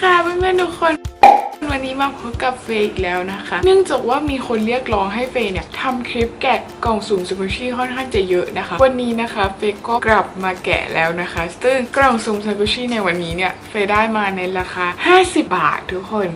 ค่ะเพื่อนๆทุกคน นนี้มาพบกับเฟย์อีกแล้วนะคะ เนื่องจากว่ามีคนเรียกร้องให้เฟย์เนี่ยทำคลิปแกะกล่องสุ่มซูเปอร์ชิค่อนข้างจะเยอะนะคะ วันนี้นะคะเฟย์ก็กลับมาแกะแล้วนะคะ ซึ่งกล่องสุ่มซูเปอร์ชิในวันนี้เนี่ยเฟย์ได้มาในราคา 50 บาททุกคน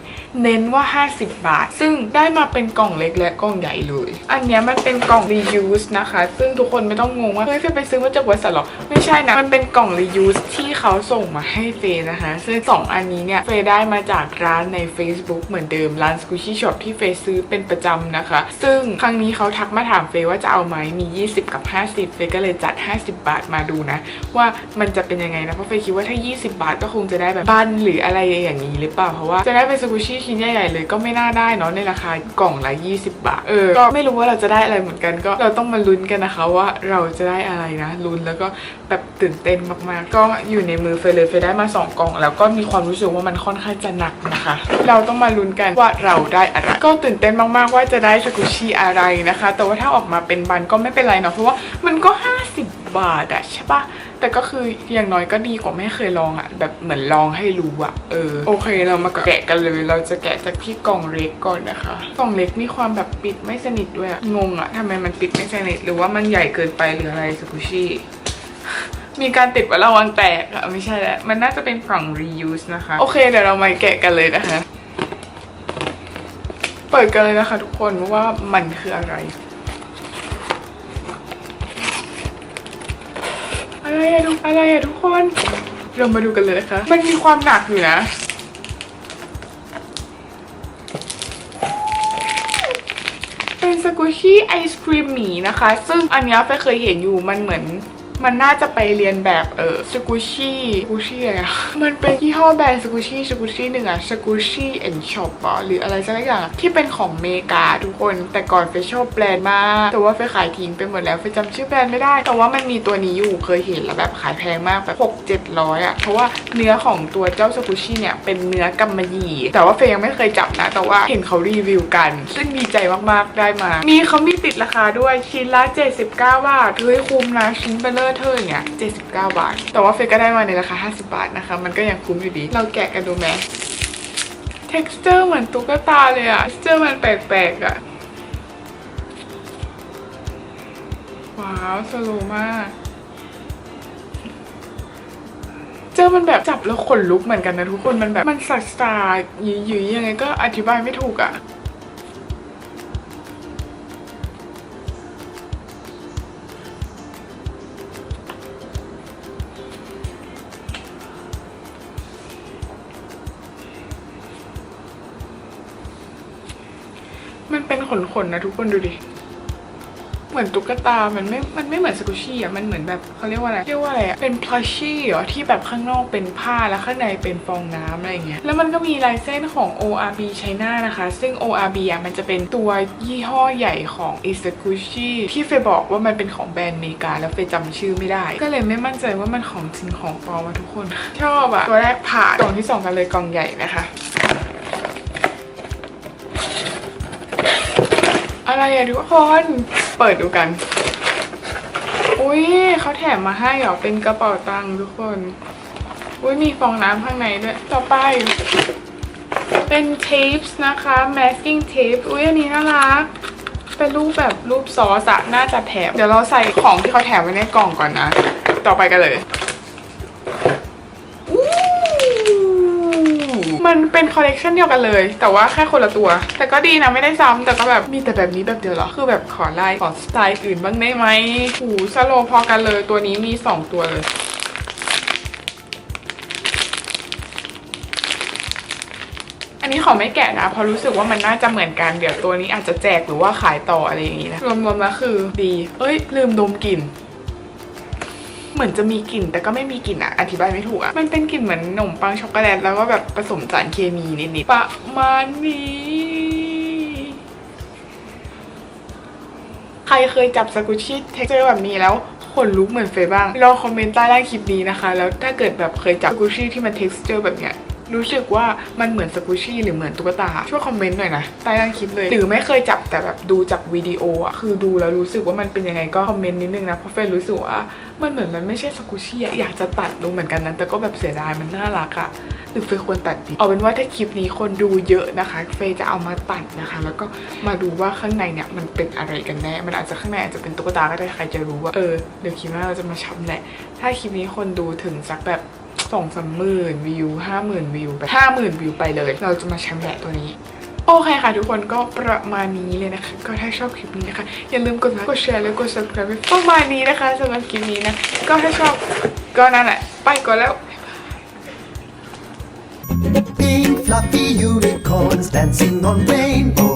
เน้นว่า 50 บาท ซึ่งได้มาเป็นกล่องเล็กและกล่องใหญ่เลย อันนี้มันเป็นกล่อง reuse นะคะ ซึ่งทุกคนไม่ต้องงงว่าเฮ้ยเฟย์ไปซื้อมาจากบริษัทหรอไม่ใช่นะมันเป็นกล่อง reuse ที่เขาส่งมาให้เฟย์นะคะ ซึ่งสองอันนี้เนี่ยเฟย์ได้มาจากร้านใน Facebook เหมือนเดิมร้าน Squishy Shop ที่เฟยซื้อเป็นประจำนะคะ ซึ่งครั้งนี้เขาทักมาถามเฟยว่าจะเอาไหมมี 20 กับ 50 เฟยก็เลยจัด 50 บาทมาดูนะ ว่ามันจะเป็นยังไงนะ เพราะเฟยคิดว่าถ้า 20 บาทก็คงจะได้แบบบ้านหรืออะไรอย่างนี้หรือเปล่า เพราะว่าจะได้เป็นสกุชี่ชิ้นใหญ่ๆเลยก็ไม่น่าได้เนาะในราคากล่องละ 20 บาท เออ ก็ไม่รู้ว่าเราจะได้อะไรเหมือนกัน ก็เราต้องมาลุ้นกันนะคะว่าเราจะได้อะไรนะลุ้นแล้วก็แบบตื่นเต้นมากๆ ก็อยู่ในมือเฟยเลยเฟยได้มาสองกล่อง แล้วก็มีความรู้สึกว่ามันค่อนข้างจะหนักนะคะ เราต้องมาลุ้นกันว่าเราได้อะไร ก็ตื่นเต้นมากๆว่าจะได้สกุชี่อะไรนะคะ แต่ว่าถ้าออกมาเป็นบันก็ไม่เป็นไรเนาะเพราะว่ามันก็ 50 บาทอะใช่ปะแต่ก็คืออย่างน้อยก็ดีกว่าไม่เคยลองอะแบบเหมือนลองให้รู้อะเออโอเคเรามาแกะกันเลย เราจะแกะจากที่กล่องเล็กก่อนนะคะกล่องเล็กมีความแบบปิดไม่สนิทด้วยงงอะทำไมมันปิดไม่สนิทหรือว่ามันใหญ่เกินไปหรืออะไรสกุชี่มีการติดว่าระวังแตกอะไม่ใช่แหละ มันน่าจะเป็นกล่อง reuse นะคะ โอเคเดี๋ยวเรามาแกะกันเลยนะคะ ปิดกันเลยนะคะทุกคนว่ามันคืออะไร อะไรอะทุกอะไรอะทุกคน เรามาดูกันเลยนะคะ มันมีความหนักอยู่นะ เป็นสกูชี่ไอศครีมหมีนะคะ ซึ่งอันนี้เฟยเคยเห็นอยู่มันเหมือน มันน่าจะไปเรียนแบบเออสกูชี่สกูชี่อะไรอะมันเป็นยี่ห้อแบรนด์สกูชี่สกูชี่หนึ่งอะสกูชี่แอนด์ช็อปหรืออะไรสักอย่างที่เป็นของเมกาทุกคน แต่ก่อนเฟยชอบแบรนด์มากแต่ว่าเฟยขายทิ้งไปหมดแล้วเฟยจำชื่อแบรนด์ไม่ได้ แต่ว่ามันมีตัวนี้อยู่เคยเห็นแล้วแบบขายแพงมากแบบหกเจ็ดร้อยอะเพราะว่าเนื้อของตัวเจ้าสกูชี่เนี่ยเป็นเนื้อกำมะหยี่แต่ว่าเฟยยังไม่เคยจับนะ แต่ว่าเห็นเขารีวิวกัน ซึ่งดีใจมากๆได้มา มีเขามีติดราคาด้วยชิ้นละ79บาทเฮ้ยคุ้มนะชิ้นเบลเลอร์เธออย่างเงี้ย79 บาท แต่ว่าเฟยก็ได้มาในราคา 50 บาทนะคะ มันก็ยังคุ้มอยู่ดี เราแกะกันดูไหม texture เหมือนตุ๊กตาเลยอะ texture มันแปลกๆอะว้าวสโลว์มาก เจอมันแบบจับแล้วขนลุกเหมือนกันนะทุกคน มันแบบมันสักสาหยืยๆยังไงก็อธิบายไม่ถูกอะ่ เป็นขนๆนะทุกคนดูดิ เหมือนตุ๊กตา มันไม่ มันไม่เหมือนสกุชี่อะ มันเหมือนแบบเขาเรียกว่าอะไร เรียกว่าอะไรเป็นพลัชชี่เหรอ ที่แบบข้างนอกเป็นผ้าแล้วข้างในเป็นฟองน้ำอะไรเงี้ย แล้วมันก็มีลายเส้นของ ORB China นะคะ ซึ่ง ORB อะมันจะเป็นตัวยี่ห้อใหญ่ของ i s g u c h i ที่เฟยบอกว่ามันเป็นของแบรนด์อเมริกา แล้วเฟยจำชื่อไม่ได้ ก็เลยไม่มั่นใจว่ามันของจริงของปลอมมาทุกคน ชอบอะ ตัวแรกผ่านกล่องที่สองกันเลยกล่องใหญ่นะคะ อะไรอะทุกคน เปิดดูกัน อุ้ยเขาแถมมาให้เหรอ เป็นกระเป๋าตังค์ทุกคน อุ้ยมีฟองน้ำข้างในด้วย ต่อไป เป็นเทปส์นะคะ masking tape อุ้ยอันนี้น่ารัก เป็นรูปแบบรูปซอสอะน่าจะแถม เดี๋ยวเราใส่ของที่เขาแถมไว้ในกล่องก่อนนะ ต่อไปกันเลย อู้ันเป็นคอลเลกชันเดียวกันเลย แต่ว่าแค่คนละตัว แต่ก็ดีนะไม่ได้ซ้ำแต่ก็แบบมีแต่แบบนี้แบบเดียวเหรอคือแบบขอไล่ขอสไตล์อื่นบ้างได้ไหมหูสโลว์พอกันเลยตัวนี้มี 2 ตัวเลยอันนี้ขอไม่แกะนะเพราะรู้สึกว่ามันน่าจะเหมือนกันเดี๋ยวตัวนี้อาจจะแจกหรือว่าขายต่ออะไรอย่างนี้นะรวมๆแล้วคือดี เอ้ย ลืมดมกลิ่น เหมือนจะมีกลิ่นแต่ก็ไม่มีกลิ่นอะอธิบายไม่ถูกอะมันเป็นกลิ่นเหมือนขนมปังช็อกโกแลตแล้วก็แบบผสมสารเคมีนิดๆประมาณนี้ใครเคยจับสกุชชี่เท็กเจอร์แบบนี้แล้วขนลุกเหมือนเฟยบ้างลองคอมเมนต์ใต้ล่างคลิปนี้นะคะ แล้วถ้าเกิดแบบเคยจับสกุชชี่ที่มันเท็กเจอร์แบบเนี้ย รู้สึกว่ามันเหมือนสกูชี่หรือเหมือนตุ๊กตา ช่วยคอมเมนต์หน่อยนะใต้ล่างคลิปเลย หรือไม่เคยจับแต่แบบดูจากวิดีโออะคือดูแล้วรู้สึกว่ามันเป็นยังไงก็คอมเมนต์นิดนึงนะเพราะเฟยรู้สึกว่ามันเหมือนมันไม่ใช่สกูชี่อยากจะตัดลงเหมือนกันนะแต่ก็แบบเสียดายมันน่ารักอะหรือเฟยควรตัดดีเอาเป็นว่าถ้าคลิปนี้คนดูเยอะนะคะ เฟยจะเอามาตัดนะคะ แล้วก็มาดูว่าข้างในเนี่ยมันเป็นอะไรกันแน่ มันอาจจะข้างในอาจจะเป็นตุ๊กตาก็ได้ใครจะรู้ว่าเออเดี๋ยวคลิปหน้าเราจะมาชำแหละถ้าคลิปนี้คนดูถึงสักแบบ สองสามหมื่นวิวห้าหมื่นวิวไปห้าหมื่นวิวไปเลย เราจะมาชำแหละตัวนี้โอเคค่ะทุกคนก็ประมาณนี้เลยนะคะ ก็ถ้าชอบคลิปนี้นะคะ อย่าลืมกดไลค์กดแชร์และกด subscribe ประมาณนี้นะคะสำหรับคลิปนี้นะ ก็ถ้าชอบก็นั่นแหละ ไปก่อนแล้ว Pink fluffy unicorns dancing on rainbow